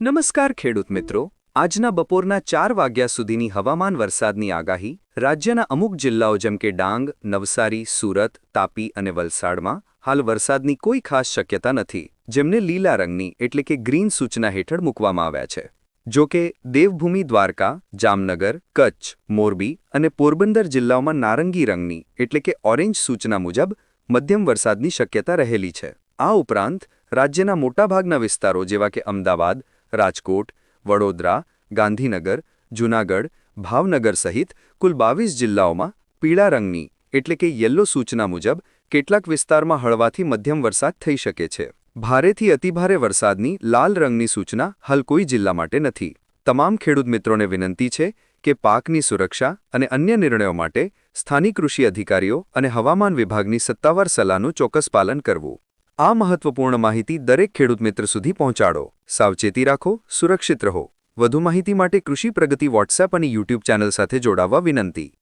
નમસ્કાર ખેડૂત મિત્રો. આજના બપોરના ચાર વાગ્યા સુધીની હવામાન વરસાદની આગાહી રાજ્યના અમુક જિલ્લાઓ જેમ કે ડાંગ, નવસારી, સુરત, તાપી અને વલસાડમાં હાલ વરસાદની કોઈ ખાસ શક્યતા નથી, જેમને લીલા રંગની એટલે કે ગ્રીન સૂચના હેઠળ મૂકવામાં આવ્યા છે. જો કે, દેવભૂમિ, દ્વારકા, જામનગર, કચ્છ, મોરબી અને પોરબંદર જિલ્લાઓમાં નારંગી રંગની એટલે કે ઓરેન્જ સૂચના મુજબ મધ્યમ વરસાદની શક્યતા રહેલી છે. આ ઉપરાંત, રાજ્યના મોટાભાગના વિસ્તારો જેવા કે અમદાવાદ રાજકોટ, વડોદરા, ગાંધીનગર, જૂનાગઢ, ભાવનગર સહિત કુલ બાવીસ જિલ્લાઓમાં પીળા રંગની, એટલે કે યલો સૂચના મુજબ, કેટલાક વિસ્તારમાં હળવાથી મધ્યમ વરસાદ થઈ શકે છે. ભારેથી અતિભારે વરસાદની લાલ રંગની સૂચના હાલ કોઈ જિલ્લા માટે નથી. તમામ ખેડૂત મિત્રોને વિનંતી છે કે પાકની સુરક્ષા અને અન્ય નિર્ણયો માટે સ્થાનિક કૃષિ અધિકારીઓ અને હવામાન વિભાગની સત્તાવાર સલાહનું ચોક્કસ પાલન કરવું. આ મહત્વપૂર્ણ માહિતી દરેક ખેડૂત મિત્ર સુધી પહોંચાડો. સાવચેતી રાખો, સુરક્ષિત રહો. વધુ માહિતી માટે કૃષિ પ્રગતિ વોટ્સએપ અને યુટ્યુબ ચેનલ સાથે જોડાવા વિનંતી.